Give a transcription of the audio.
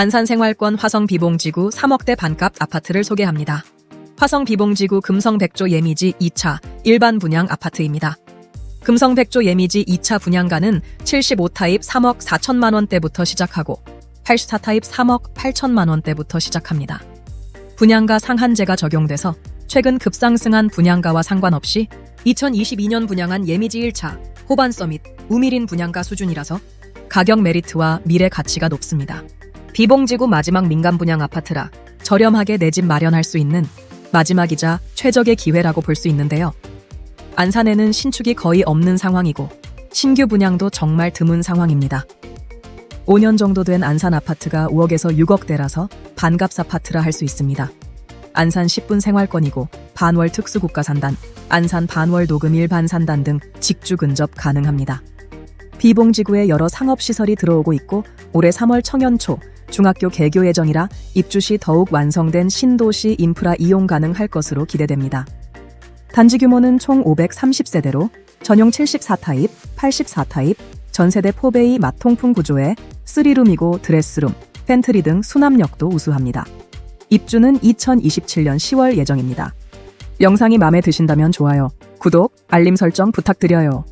안산 생활권 화성 비봉지구 3억대 반값 아파트를 소개합니다. 화성 비봉지구 금성 백조 예미지 2차 일반 분양 아파트입니다. 금성 백조 예미지 2차 분양가는 75타입 3억 4천만 원대부터 시작하고 84타입 3억 8천만 원대부터 시작합니다. 분양가 상한제가 적용돼서 최근 급상승한 분양가와 상관없이 2022년 분양한 예미지 1차 호반 서밋 우미린 분양가 수준이라서 가격 메리트와 미래 가치가 높습니다. 비봉지구 마지막 민간 분양 아파트라 저렴하게 내 집 마련할 수 있는 마지막이자 최적의 기회라고 볼 수 있는데요. 안산에는 신축이 거의 없는 상황이고 신규 분양도 정말 드문 상황입니다. 5년 정도 된 안산 아파트가 5억에서 6억대라서 반값 아파트라 할 수 있습니다. 안산 10분 생활권이고 반월 특수국가 산단, 안산 반월 도금 일반 산단 등 직주 근접 가능합니다. 비봉지구에 여러 상업시설이 들어오고 있고 올해 3월 청년초 중학교 개교 예정이라 입주 시 더욱 완성된 신도시 인프라 이용 가능할 것으로 기대됩니다. 단지 규모는 총 530세대로 전용 74타입, 84타입, 전세대 포베이 마통풍 구조에 3룸이고 드레스룸, 팬트리 등 수납력도 우수합니다. 입주는 2027년 10월 예정입니다. 영상이 마음에 드신다면 좋아요, 구독, 알림 설정 부탁드려요.